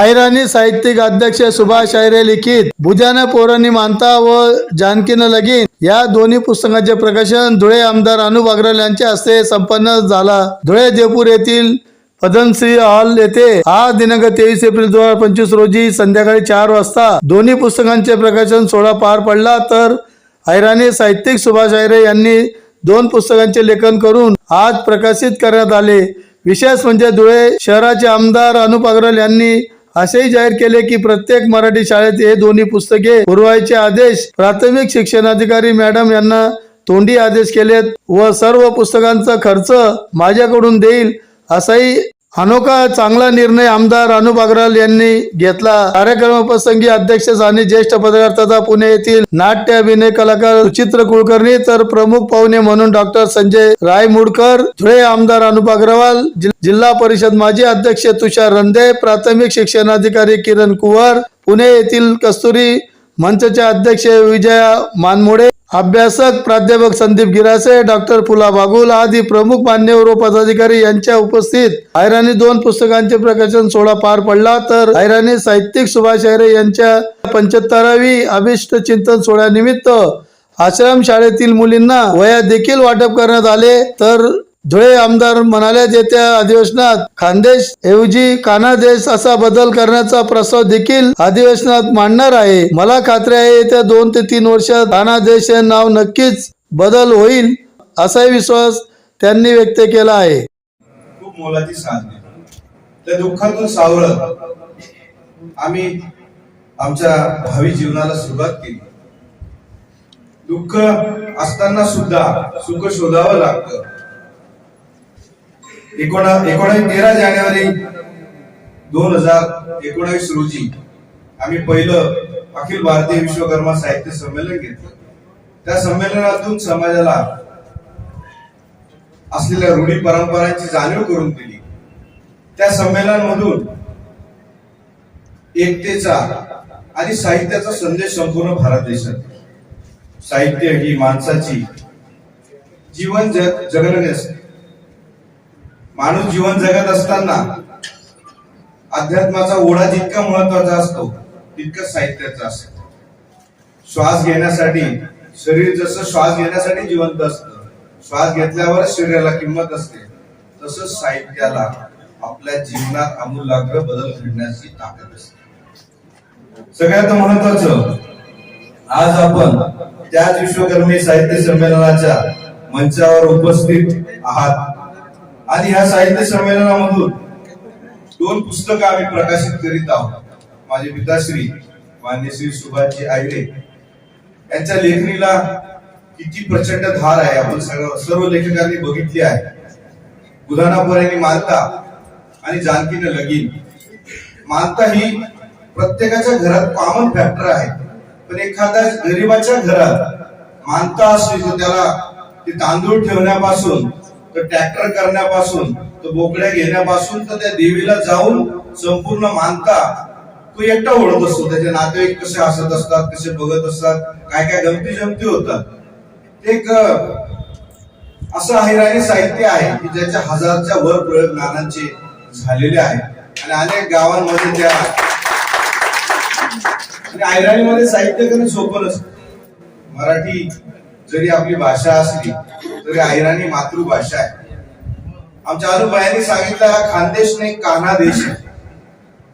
आयराणी साहित्यिक अध्यक्ष सुभाष शायरे लिखित भुजाने पोरांनी मानता व जानकीनं लगीन. या दोन्ही पुस्तकांचे प्रकाशन धुळे आमदार अनुप अग्रवाल यांच्या हस्ते संपन्न झाला. धुळे जयपूर येथील पदमश्री हॉल येथे आज दिनांक तेवीस एप्रिल दोन हजार पंचवीस रोजी संध्याकाळी चार वाजता दोन्ही पुस्तकांचे प्रकाशन सोहळा पार पडला. तर ऐराणी साहित्यिक सुभाष आयरे यांनी दोन पुस्तकांचे लेखन करून आज प्रकाशित करण्यात आले. विशेष म्हणजे धुळे शहराचे आमदार अनुप अग्रवाल यांनी असेही जाहीर केले की प्रत्येक मराठी शाळेत हे दोन्ही पुस्तके पुरवायचे आदेश प्राथमिक शिक्षणाधिकारी मॅडम यांना तोंडी आदेश केलेत व सर्व पुस्तकांचा खर्च माझ्याकडून देईल असाही अनोखा चांगला निर्णय आमदार अनुप अग्रवाल यांनी घेतला. कार्यक्रमाप्रसंगी अध्यक्ष आणि ज्येष्ठ पत्रकार तथा पुणे येथील नाट्य अभिनय कलाकार सुचित्र कुलकर्णी तर प्रमुख पाहुणे म्हणून डॉक्टर संजय रायमुडकर धुळे आमदार अनुप अग्रवाल जिल्हा परिषद माजी अध्यक्ष तुषार रंदे प्राथमिक शिक्षणाधिकारी किरण कुवर पुणे येथील कस्तुरी मंचचे अध्यक्ष विजया मानमोडे अभ्यासक प्राध्यापक संदीप गिरासे डॉक्टर फुला बागुल आदी प्रमुख मान्यवर व पदाधिकारी यांच्या उपस्थित. आयराणी दोन पुस्तकांचे प्रकाशन सोहळा पार पडला तर आयराणी साहित्यिक सुभाष आयरे यांच्या पंच्याहत्तरावी अभिष्ट चिंतन सोहळ्यानिमित्त आश्रम शाळेतील मुलींना वया देखील वाटप करण्यात आले. तर धुळे आमदार म्हणाले येत्या अधिवेशनात खानदेश ऐवजी कानादेश असा बदल करण्याचा प्रस्ताव देखील अधिवेशनात मांडणार आहे. मला खात्री आहे येत्या दोन ते तीन वर्षात कानादेश हे नाव नक्कीच बदल होईल असाही विश्वास त्यांनी व्यक्त केला आहे. खूप मोलाची साधने त्या दुःखातून सावरत आम्ही आमच्या भावी जीवनाला सुरुवात केली. दुःख असताना सुद्धा सुख शोधावं लागतं. एकोणा एकोणीस तेरा जानेवारी दोन हजार एकोणावीस रोजी आम्ही पहिलं अखिल भारतीय विश्वकर्मा साहित्य संमेलन घेतलं. त्या संमेलनातून समाजाला असलेल्या रूढी परंपरांची जाणीव करून दिली. त्या संमेलनामधून एकतेचा आणि साहित्याचा संदेश संपूर्ण भारत देशात साहित्य ही माणसाची जीवन जग जगणे माणूस जीवन जगत असताना अध्यात्माचा ओढा जितका महत्त्वाचा असतो तितकं साहित्याचा असतो. श्वास घेण्यासाठी शरीर जसं श्वास घेण्यासाठी जिवंत असतं श्वास घेतल्यावर शरीराला किंमत असते तसंच साहित्याला आपल्या जीवनात आमूलाग्र बदल घडण्याची ताकद असते. सगळ्यात महत्वाचं आज आपण त्याच विश्वकर्मी साहित्य संमेलनाच्या मंचावर उपस्थित आहात. आणि ह्या साहित्य संमेलनामधून दोन पुस्तकं आम्ही प्रकाशित करीत आहोत. माझे पिताश्री मान्य श्री सुभाषजी आयरे यांच्या लेखणीला किती प्रचंड धार आहे. आपण सगळं सर्व लेखकांनी बघितली आहे. बुधाना पोऱ्यांनी मानता आणि जानकीनं लगीन. मानता ही प्रत्येकाच्या घरात कॉमन फॅक्टर आहे. पण एखाद्या गरीबाच्या घरात मानता असली तर त्याला ते तांदूळ ठेवण्यापासून तर ट्रॅक्टर करण्यापासून तर बोकड्या घेण्यापासून तर त्या देवीला जाऊन संपूर्ण मानता तो एकटा ओळख असतो. त्याचे नातेवाईक कसे हसत असतात कसे बघत असतात काय काय गमती जमती होतात. एक असं हैराणी साहित्य आहे की ज्याच्या हजारच्या वर प्रयोग नानांचे झालेले आहेत आणि अनेक गावांमध्ये त्या आणि ऐराणीमध्ये साहित्य करणं सोपं नसतं. मराठी जरी आपली भाषा असली तरी ऐराणी मातृभाषा आहे. आमच्या अनुबायांनी सांगितलं हा खानदेश नाही कान्हा देश आहे.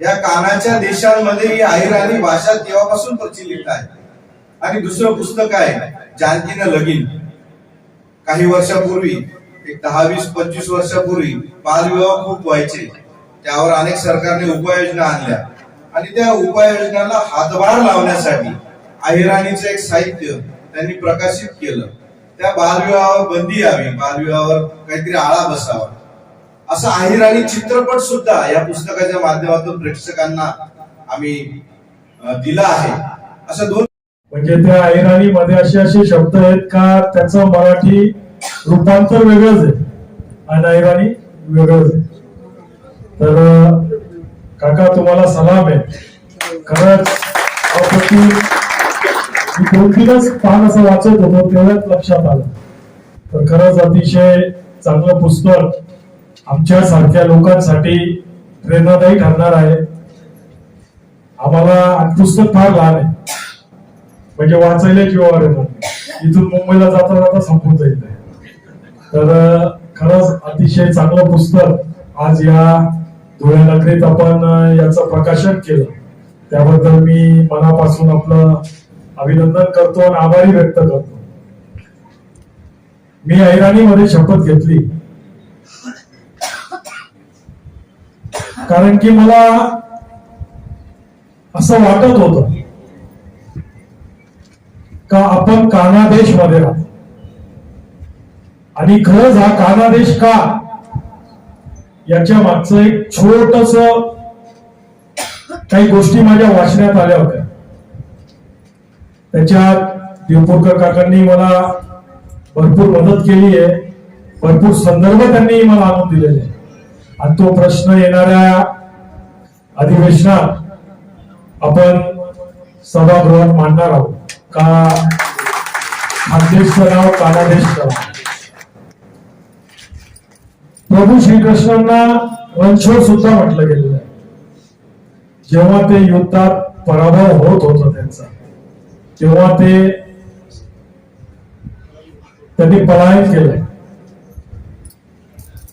या कानाच्या देशांमध्ये ही अहिराणी भाषा तेव्हापासून प्रचलित आहे. आणि दुसरं पुस्तक आहे जानकीनं लगीन. काही वर्षापूर्वी एक दहा वीस पंचवीस वर्षापूर्वी बालविवाह खूप व्हायचे. त्यावर अनेक सरकारने उपाययोजना आणल्या. आणि त्या उपाययोजनाला हातभार लावण्यासाठी अहिराणीचं एक साहित्य त्यांनी प्रकाशित केलं. त्या बालविवाहावर बंदी यावी बालविवाहावर काहीतरी आळा बसावा. असा अहिराणी चित्रपट सुद्धा या पुस्तकाच्या माध्यमातून प्रेक्षकांना आम्ही दिला आहे. असं दोन म्हणजे त्या अहिराणी मध्ये असे असे शब्द आहेत का त्याचं मराठी रूपांतर वेगळंच आहे. आणि अहिराणी वेगळंच आहे. तर काका तुम्हाला सलाम आहे. खरंच अप्रतिम पान असं वाचत होतो तेवढ्याच लक्षात आलं. तर खरंच अतिशय चांगलं पुस्तक आमच्या सारख्या लोकांसाठी प्रेरणादायी ठरणार आहे. आम्हाला पुस्तक फार लहान आहे. म्हणजे वाचायला जीवावर येणार इथून मुंबईला जाता जाता संपून जाईल. तर खरंच अतिशय चांगलं पुस्तक आज या धुळे नगरीत आपण याचं प्रकाशन केलं. त्याबद्दल मी मनापासून आपलं अभिनंदन करतो आणि आभारी व्यक्त करतो. मी ऐराणीमध्ये शपथ घेतली. कारण की मला असं वाटत होतं का आपण कानादेशमध्ये राहतो आणि खरंच हा कानादेश का? याच्या मागचं एक छोटस काही गोष्टी माझ्या वाचण्यात आल्या होत्या. त्याच्यात देवपूरकर काकांनी मला भरपूर मदत केली आहे. भरपूर संदर्भ त्यांनी मला आणून दिलेले आहे. आणि तो प्रश्न येणाऱ्या अधिवेशनात आपण सभागृहात मांडणार आहोत. का खानदेशचं नाव कानादेश प्रभू श्रीकृष्णांना वंशोर सुद्धा म्हटलं गेलेलं आहे. जेव्हा ते युद्धात पराभव होत होता त्यांचा तेव्हा ते त्यांनी पलायन केलं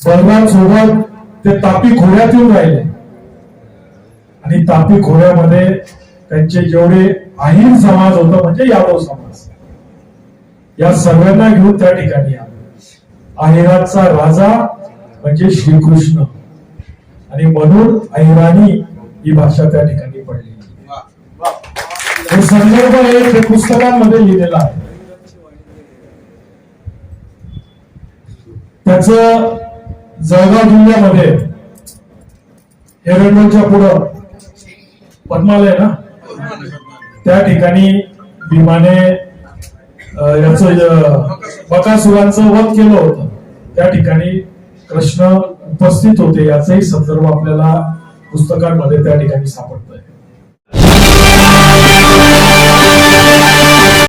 बलराम सोबत ते तापी खोऱ्यात येऊन राहिले. आणि तापी खोऱ्यामध्ये त्यांचे जेवढे अहिर समाज होता म्हणजे यादव समाज. या सर्वांना घेऊन त्या ठिकाणी आले. अहिराचा राजा म्हणजे श्रीकृष्ण. आणि म्हणून अहिराणी ही भाषा त्या ठिकाणी हे संदर्भ आहे ते पुस्तकांमध्ये लिहिलेलं आहे. त्याच जळगाव जिल्ह्यामध्ये एरंडोलच्या पुढं पद्मालय ना? त्या ठिकाणी भीमाने याच याचं बकासुरांचं वध केलं होतं. त्या ठिकाणी कृष्ण उपस्थित होते. याचाही संदर्भ आपल्याला पुस्तकांमध्ये त्या ठिकाणी सापडतं.